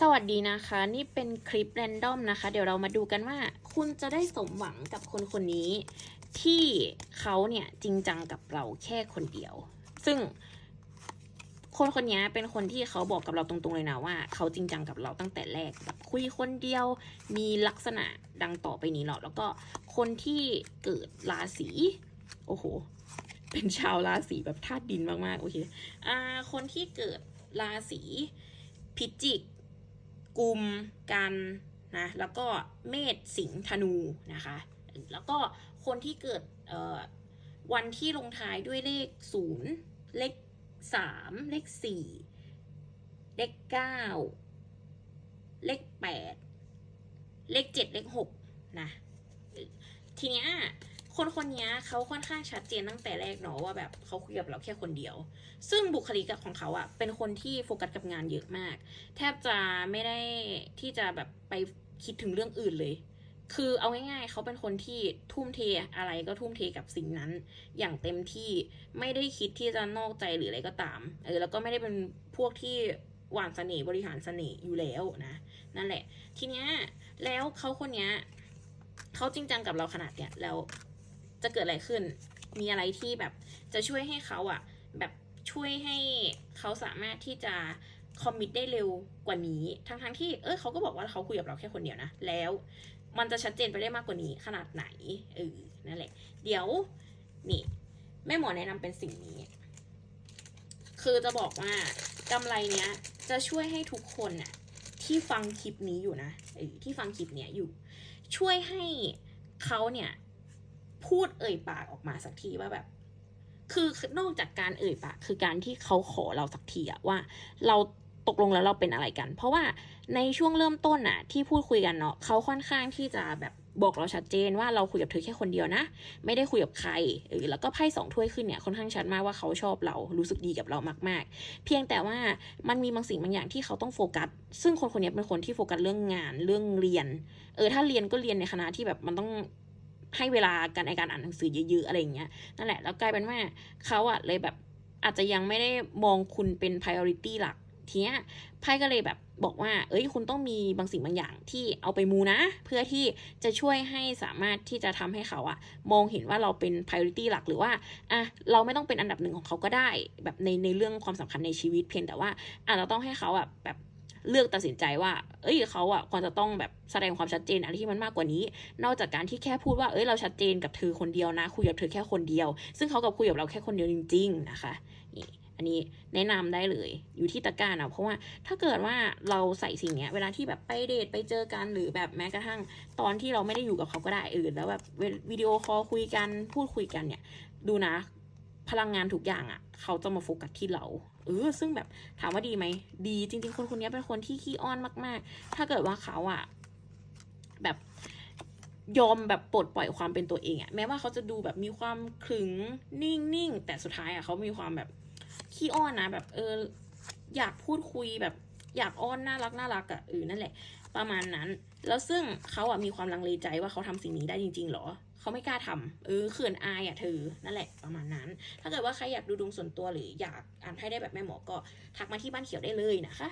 สวัสดีนะคะ นี่เป็นคลิปแรนดอมนะคะ เดี๋ยวเรามาดูกันว่า คุณจะได้สมหวังกับคนคนนี้ ที่เขาเนี่ยจริงจังกับเราแค่คนเดียว ซึ่งคนคนนี้เป็นคนที่เขาบอกกับเราตรงๆเลยนะว่า เขาจริงจังกับเราตั้งแต่แรกแบบคุยคนเดียวมีลักษณะดังต่อไปนี้หรอกแล้วก็คนที่เกิดราศีโอ้โห เป็นชาวราศีแบบธาตุดินมากๆโอเคอ่าคนที่เกิดราศีพิจิก กุมกันนะแล้วก็เมษสิงห์ธนูนะคะ แล้วก็คนที่เกิดวันที่ลงท้ายด้วยเลขศูนย์เลขสามเลขสี่เลขเก้าเลขแปดเลขเจ็ดเลขหกนะทีเนี้ย คนคนนี้เขาค่อนข้างชัดเจนตั้งแต่แรกเนาะว่าแบบเขาคุยกับเราแค่คนเดียว ซึ่งบุคลิกของเขาอะเป็นคนที่โฟกัสกับงานเยอะมาก แทบจะไม่ได้ที่จะแบบไปคิดถึงเรื่องอื่นเลย คือเอาง่ายๆเขาเป็นคนที่ทุ่มเทอะไรก็ทุ่มเทกับสิ่งนั้น อย่างเต็มที่ไม่ได้คิดที่จะนอกใจหรืออะไรก็ตามเออแล้วก็ไม่ได้เป็นพวกที่หวานเสน่ห์บริหารเสน่ห์อยู่แล้วนะนั่นแหละ ทีเนี้ยแล้วเขาคนเนี้ยเขาจริงจังกับเราขนาดเนี้ยแล้ว จะเกิดอะไรขึ้น มีอะไรที่แบบจะช่วยให้เขาอะแบบช่วยให้เขาสามารถที่จะคอมมิตได้เร็วกว่านี้ ทั้งทั้งๆที่ เออเขาก็บอกว่าเขาคุยกับเราแค่คนเดียวนะ แล้วมันจะชัดเจนไปได้มากกว่านี้ขนาดไหน เออ นั่นแหละ เดี๋ยว นี่ แม่หมอแนะนำเป็นสิ่งนี้ คือจะบอกว่ากำไรเนี้ย จะช่วยให้ทุกคนน่ะ ที่ฟังคลิปนี้อยู่นะ เออ ที่ฟังคลิปเนี้ยอยู่ ช่วยให้เขาเนี่ย พูดเอ่ยปากออกมาสักทีว่าแบบ คือนอกจากการเอ่ยปาก คือการที่เขาขอเราสักทีอะว่า เราตกลงแล้วเราเป็นอะไรกัน เพราะว่าในช่วงเริ่มต้นน่ะที่พูดคุยกันเนาะเขาค่อนข้างที่จะแบบบอกเราชัดเจนว่าเราคุยกับเธอแค่คนเดียวนะ ไม่ได้คุยกับใครเออแล้วก็ไพ่สองถ้วยขึ้นเนี่ยค่อนข้างชัดมากว่าเขาชอบเรารู้สึกดีกับเรามาก ๆ เพียงแต่ว่ามันมีบางสิ่งบางอย่างที่เขาต้องโฟกัส ซึ่งคนคนนี้เป็นคนที่โฟกัสเรื่องงานเรื่องเรียน เออถ้าเรียนก็เรียนในคณะที่แบบมันต้อง ให้เวลากันในการอ่านหนังสือเยอะๆอะไรอย่างเงี้ยนั่นแหละแล้วกลายเป็นว่าเขาอะเลยแบบอาจจะยังไม่ได้มองคุณเป็น priority หลักทีเนี้ยไพ่ก็เลยแบบบอกว่า เอ้ย คุณต้องมีบางสิ่งบางอย่างที่เอาไปมูนะ เพื่อที่จะช่วยให้สามารถที่จะทำให้เขาอะมองเห็นว่าเราเป็น priority หลักหรือว่าอะเราไม่ต้องเป็นอันดับหนึ่งของเขาก็ได้ แบบในในเรื่องความสำคัญในชีวิตเพียงแต่ว่าอาจจะต้องให้เขาอะแบบ เลือกตัดสินใจว่า เอ้ยเขาอะควรจะต้องแบบแสดงความชัดเจนอะไรที่มันมากกว่านี้ นอกจากการที่แค่พูดว่าเอ้ยเราชัดเจนกับเธอคนเดียวนะ คุยกับเธอแค่คนเดียว ซึ่งเขากับคุยกับเราแค่คนเดียวจริง ๆ นะคะนี่อันนี้แนะนำได้เลยอยู่ที่ตะกร้านะเพราะว่าถ้าเกิดว่าเราใส่สิ่งเนี้ย เวลาที่แบบไปเดทไปเจอกันหรือแบบแม้กระทั่งตอนที่เราไม่ได้อยู่กับเขาก็ได้เออแล้วแบบวิดีโอคอลคุยกันพูดคุยกันเนี่ย ดูนะ พลังงานทุกอย่างอะ่ะ เขาจะมาโฟกัสที่เรา เออ ซึ่งแบบถามว่าดีไหม ดีจริง ๆ คนคนนี้เป็นคนที่ขี้อ้อนมาก ๆ ถ้าเกิดว่าเขาอะ่ะ แบบยอมแบบปลดปล่อยความเป็นตัวเองอะแม้ว่าเขาจะดูแบบมีความขึงนิ่งๆ แต่สุดท้ายอะเขามีความแบบขี้อ้อนนะแบบเออ อยากพูดคุยแบบอยากอ้อนน่ารักน่ารักอะเออนั่นแหละ ประมาณนั้น แล้วซึ่งเขาอะมีความลังเลใจว่าเขาทำสิ่งนี้ได้จริงๆหรอ เขาไม่กล้าทำเออเขินอายอะเธอ นั่นแหละประมาณนั้น ถ้าเกิดว่าใครอยากดูดวงส่วนตัวหรืออยากอ่านไพ่ได้แบบแม่หมอก็ทักมาที่บ้านเขียวได้เลยนะคะ